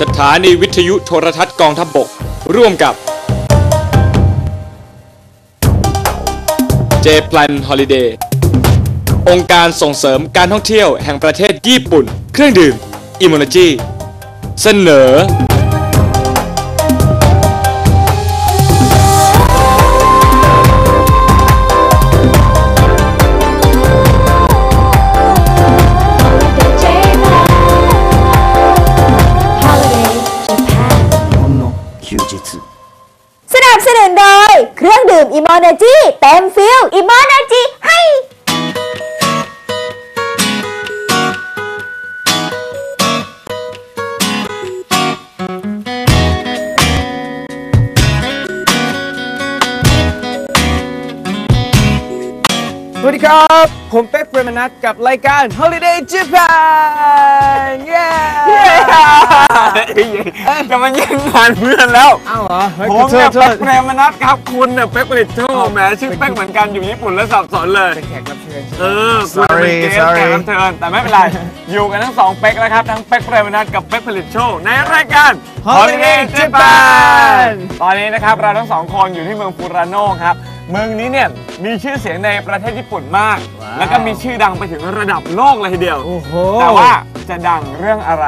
สถานีวิทยุโทรทัศน์กองทัพบบก ร่วมกับ J Plan Holiday องค์การส่งเสริมการท่องเที่ยวแห่งประเทศญี่ปุ่น เครื่องดื่ม i m o n o g y เสนอ เครื่องดื่มอิมอนาจีเต็มฟิลอิมอนาจีให้สวัสดีครับ ผมเป๊กเปรมนัทกับรายการ Holiday Japan เย้ จะมาแย่งงานเพื่อนแล้วอ้าวเหรอเฮ้ยผมโทเนี่ยษโทเป๊ษกเปรมนัทครับคุณเนี่ยเป๊กผลิตโชคแหมชื่อเป๊กเหมือนกันอยู่ญี่ปุ่นแล้วสับสนเลยเป็นแขกรับเชิญเออคุณจะเป็นเกส Sorry แขกรับเชิญแต่ไม่เป็นไรอยู่กันทั้งสองเป๊กนะครับทั้งเป๊กเปรมนัทกับเป๊กผลิตโชคในรายการ Holiday Japan ตอนนี้นะครับเราทั้งสองคนอยู่ที่เมืองฟูรานโนครับเมืองนี้เนี่ยมีชื่อเสียงในประเทศญี่ปุ่นมากว้าวแล้วก็มีชื่อดังไปถึงระดับโลกเลยทีเดียวโอ้โหแต่ว่าจะดังเรื่องอะไร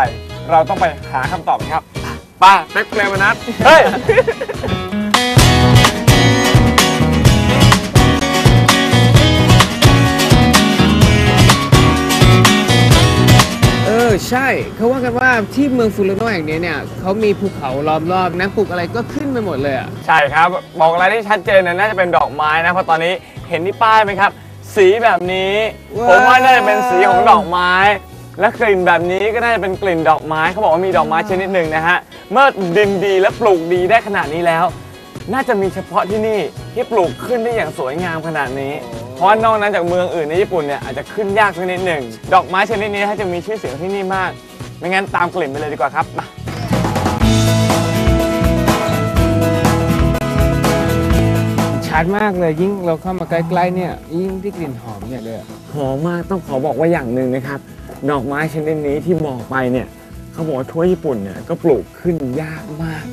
เราต้องไปหาคำตอบกันครับไป้าเป๊กเปรมนัทเฮ้ย เออใช่เขาว่ากันว่าที่เมืองฟูรานโนแห่งนี้เนี่ยเขามีภูเขาล้อมรอบน้ำปลูกอะไรก็ขึ้นไปหมดเลยอะใช่ครับ บอกอะไรที่ชัดเจนเนี่ยน่าจะเป็นดอกไม้นะ เพราะตอนนี้เห็นที่ป้ายไหมครับ สีแบบนี้ว้าวผมว่าน่าจะเป็นสีของดอกไม้ และกลิ่นแบบนี้ก็น่าจะเป็นกลิ่นดอกไม้เขาบอกว่ามีดอกไม้ชนิดหนึ่งนะฮะเมื่อดินดีและปลูกดีได้ขนาดนี้แล้ว น่าจะมีเฉพาะที่นี่ที่ปลูกขึ้นได้อย่างสวยงามขนาดนี้ เพราะว่านอกนั้นจากเมืองอื่นในญี่ปุ่นเนี่ยอาจจะขึ้นยากสักนิดหนึ่ง ดอกไม้ชนิดนี้ถ้าจะมีชื่อเสียงที่นี่มาก ไม่งั้นตามกลิ่นไปเลยดีกว่าครับมาชัดมากเลยยิ่งเราเข้ามาใกล้ๆเนี่ยยิ่งได้กลิ่นหอมเนี่ยเลยอะหอมมากต้องขอบอกว่าอย่างหนึ่งนะครับ ดอกไม้ชนิดนี้ที่บอกไปเนี่ยเขาบอกว่าทั่วญี่ปุ่นเนี่ยก็ปลูกขึ้นยากมาก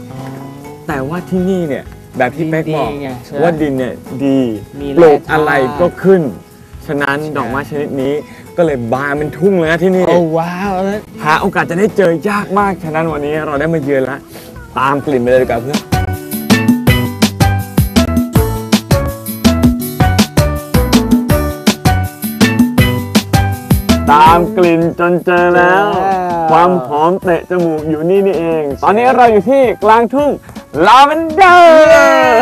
แต่ว่าที่นี่เนี่ยแบบที่เป๊กบอกดีไงใช่ไหมว่าดินเนี่ยดีมีปลูกแร่ธาตุอะไรก็ขึ้น ฉะนั้นดอกไม้ชนิดนี้ก็เลยบานเป็นทุ่งเลยนะที่นี่ โอ้ว้าวแล้ว หาโอกาสจะได้เจอยากมาก ฉะนั้นวันนี้เราได้มาเยือนแล้ว ตามกลิ่นไปเลยดีกว่าเพื่อนามกลิ่นจนเจอแล้ว ความหอมเตะจมูกอยู่นี่นี่เอง ตอนนี้เราอยู่ที่กลางทุ่งลาเวนเดอร์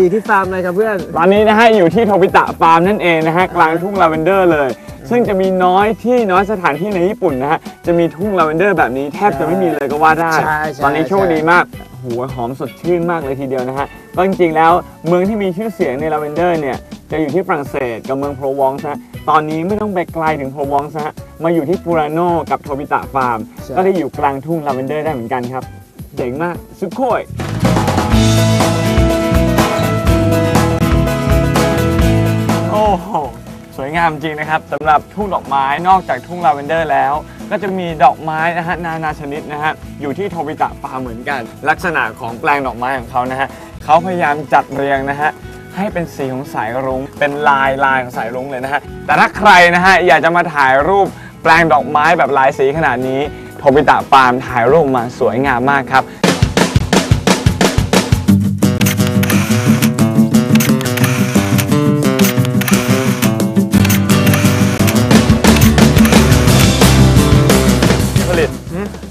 อยู่ที่ฟาร์มอะไรครับเพื่อน ตอนนี้นะฮะอยู่ที่โทบิตะฟาร์มนั่นเองนะฮะกลางทุ่งลาเวนเดอร์เลย ซึ่งจะมีน้อยที่น้อยสถานที่ในญี่ปุ่นนะฮะจะมีทุ่งลาเวนเดอร์แบบนี้แทบจะไม่มีเลยก็ว่าได้ใช่ใช่ตอนนี้โชคดีมาก หัวหอมสดชื่นมากเลยทีเดียวนะฮะก็จริงๆแล้วเมืองที่มีชื่อเสียงในลาเวนเดอร์เนี่ยจะอยู่ที่ฝรั่งเศสกับเมืองโพรวองซ์ฮะตอนนี้ไม่ต้องไปไกลถึงโพรวองซ์ฮะมาอยู่ที่ฟูรานโนกับโทบิตะฟาร์ม ใช่ ก็ได้อยู่กลางทุ่งลาเวนเดอร์ได้เหมือนกันครับเจ๋งมากสุดโคย โอ้โห สวยงามจริงนะครับสำหรับทุ่งดอกไม้นอกจากทุ่งลาเวนเดอร์แล้ว ก็จะมีดอกไม้นะฮะนานาชนิดนะฮะอยู่ที่โทบิตะฟาร์มเหมือนกัน ลักษณะของแปลงดอกไม้ของเขานะฮะเขาพยายามจัดเรียงนะฮะให้เป็นสีของสายรุ้งเป็นลายลายของสายรุ้งเลยนะฮะแต่ถ้าใครนะฮะอยากจะมาถ่ายรูปแปลงดอกไม้แบบลายสีขนาดนี้โทบิตะฟาร์มถ่ายรูปมาสวยงามมากครับ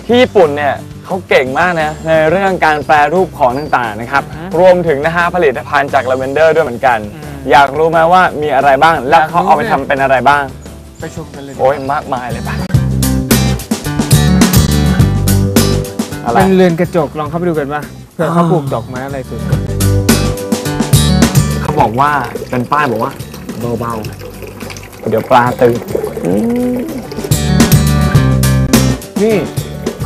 ที่ญี่ปุ่นเนี่ยเขาเก่งมากนะในเรื่องการแปรรูปของต่างๆนะครับ รวมถึงนะฮะผลิตภัณฑ์จากลาเวนเดอร์ด้วยเหมือนกัน อยากรู้ไหมว่ามีอะไรบ้าง และเขาเอาไปทำเป็นอะไรบ้าง ไปชมกันเลยดีกว่าโอ้ยมากมายเลยปะอะไร เป็นเรือนกระจกลองเข้าไปดูกันป่ะเผื่อเขาปลูกดอกไม้อะไรสวยเขาบอกว่าเป็นป้ายบอกว่าเบาๆเดี๋ยวปลาตื่นๆนี่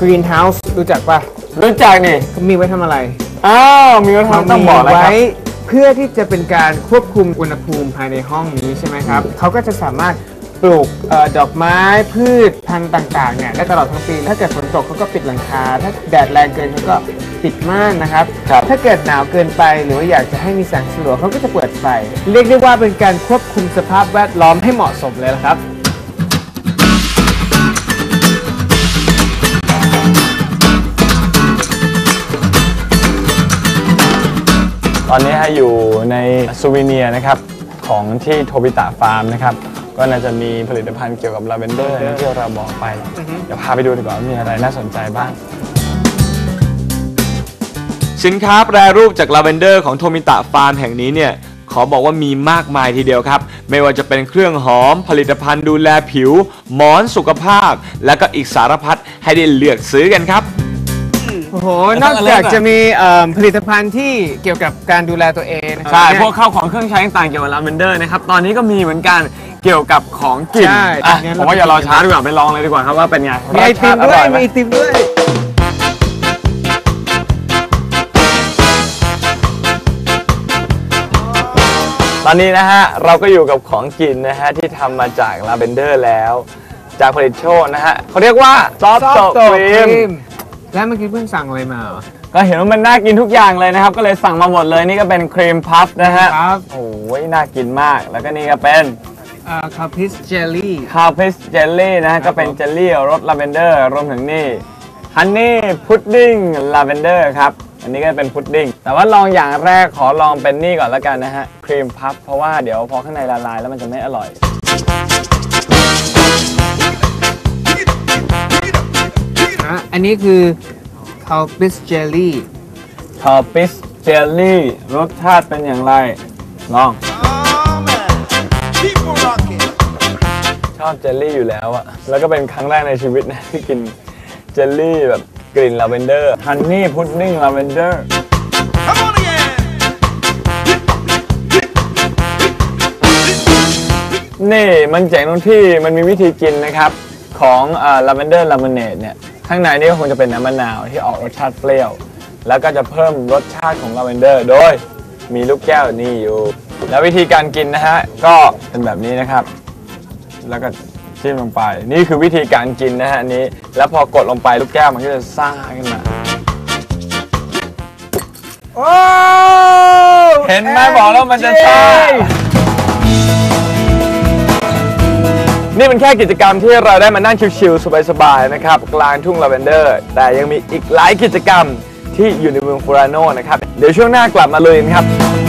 Green House รู้จักป่ะรู้จักนี่เขามีไว้ทำอะไร อ้าวมีคำถามต้องบอกแล้วคไว้รับ เพื่อที่จะเป็นการควบคุมอุณหภูมิภายในห้องนี้ใช่ไหมครับเขาก็จะสามารถปลูกเอ่อดอกไม้พืชพันธุ์ต่างๆเนี่ยได้ตลอดทั้งปี ถ้าเกิดฝนตกเขาก็ปิดหลังคา ถ้าแดดแรงเกินเขาก็ปิดม่านนะครับ ถ้าเกิดหนาวเกินไปหรือว่าอยากจะให้มีแสงสลัวเขาก็จะเปิดไฟ เรียกได้ว่าเป็นการควบคุมสภาพแวดล้อมให้เหมาะสมเลยละครับ อนนี้ฮะอยู่ในซูวิเนียร์นะครับของที่โทบิตะฟาร์มนะครับ ก็น่าจะมีผลิตภัณฑ์เกี่ยวกับลาเวนเดอร์ที่เราบอกไป เดี๋ยวพาไปดูดีกว่าว่ามีอะไรน่าสนใจบ้าง สินค้าแปรรูปจากลาเวนเดอร์ของโทมิตะฟาร์มแห่งนี้เนี่ย ขอบอกว่ามีมากมายทีเดียวครับ ไม่ว่าจะเป็นเครื่องหอม ผลิตภัณฑ์ดูแลผิว หมอนสุขภาพ และก็อีกสารพัดให้ได้เลือกซื้อกันครับ โอ้โห นอกจากจะมีเอิ่มผลิตภัณฑ์ที่เกี่ยวกับการดูแลตัวเองนะครับใช่เนี่ยพวกข้าวของเครื่องใช้ต่างๆเกี่ยวกับลาเวนเดอร์นะครับ ตอนนี้ก็มีเหมือนกันเกี่ยวกับของกลิ่นใช่อะงั้นผมว่าอย่ารอช้าดีกว่าไปลองเลยดีกว่าครับว่าเป็นไงมีไอติมรสด้วชายติอร่อไหมีไอติมด้วยตอนนี้นะฮะ เราก็อยู่กับของกินนะฮะ ที่ทำมาจากลาเวนเดอร์แล้ว จากผลิตโชคนะฮะเขาเรียกว่าซอฟต์โตครีม แล้วเมื่อกี้เพิ่งสั่งอะไรมาเหรอ ก็เห็นว่ามันน่ากินทุกอย่างเลยนะครับ ก็เลยสั่งมาหมดเลยนี่ก็เป็นครีมพัฟนะฮะครับ โอ้ยน่ากินมาก แล้วก็นี่ก็เป็นคาพิสเจลลี่ คา w พิสเจลลี่นะฮะก็เป็นเจลลี่รสลาเวนเดอร์รวมถึงนี่ฮันนี่พุดดิ้งลาเวนเดอร์ครับ อันนี้ก็เป็นพุดดิ้งแต่ว่าลองอย่างแรกขอลองเป็นนี่ก่อนแล้วกันนะฮะครีมพัฟเพราะว่าเดี๋ยวพอข้างในละลายแล้วมันจะไม่อร่อย อะอันนี้คือคาพิสเจลลี่คา w พิสเจลลี่รสชาติเป็นอย่างไร ลอง Keep on rocking. ชอบเจลลี่อยู่แล้วอะแล้วก็เป็นครั้งแรกในชีวิตนะ ที่กินเจลลี่แบบกลิ่นลาเวนเดอร์ฮันนี่พุดดิ้งลาเวนเดอร์ Come on again. นี่มันเจ๋งตรงที่มันมีวิธีกินนะครับ ของลาเวนเดอร์ลาเมเนตเนี่ย ข้างในนี่ก็คงจะเป็นน้ำมะนาวที่ออกรสชาติเปรี้ยว แล้วก็จะเพิ่มรสชาติของลาเวนเดอร์ โดยมีลูกแก้วนี่อยู่ แล้ววิธีการกินนะฮะ ก็เป็นแบบนี้นะครับ แล้วก็จิ้มลงไป นี่คือวิธีการกินนะฮะอันนี้ แล้วพอกดลงไปลูกแก้วมันก็จะซ่าขึ้นมาโอ้เห็นไหมบอกแล้วมันจะซ่า นี่เป็นแค่กิจกรรมที่เราได้มานั่งชิลๆสบายๆนะครับกลางทุ่งลาเวนเดอร์ แต่ยังมีอีกหลายกิจกรรมที่อยู่ในเมืองฟูราโนนะครับ เดี๋ยวช่วงหน้ากลับมาเลยนะครับ